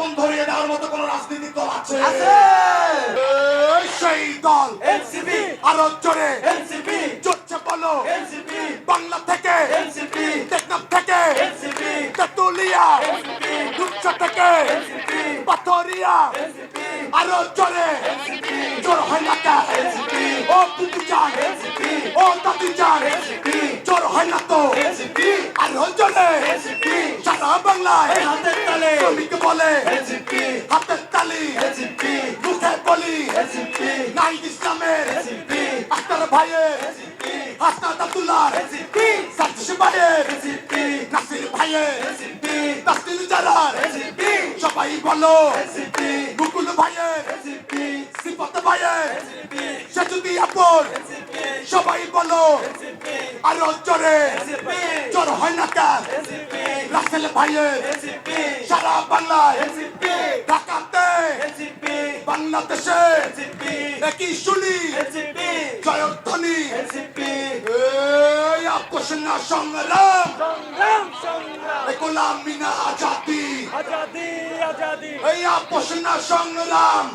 আপন ধরিয়ে দেওয়ার মতো কোন রাজনৈতিক দল আছে? সেই দল এনসিপি। আরও জোরে। এনসিপি। চলছে বলো। এনসিপি। বাংলা থেকে। এনসিপি। টেকনাফ থেকে। এনসিপি। তেতুলিয়া। রূপসা থেকে। পাথরিয়া। আরও জোরে। জোর হয় না কা ও পুপু চান ও দাদি চান জোর হয় না তো। আরও জোরে। সারা বাংলায়। হাতের তালে শ্রমিক বলে হাতের তালি মুখে বলি নাইদ ইসলামের আক্তার ভাইয়ের হাসনাত এনসিপি সার্জিস ভাইয়ের নাসির ভাইয়ের জালার এনসিপি সবাই বলো মুকুল ভাইয়ের সিফত ভাইয়ের সেজুদি এনসিপি সবাই বলো আরও জোরে জোর হয় না কেন রাসেল ভাইয়ের সারা বাংলায় ঢাকাতে বাংলাদেশে একই শুনি জয়ধ্বনি আকর্ষণা সংগ্রাম গোলামি না আজাদি এই আকর্ষণা সংগ্রাম।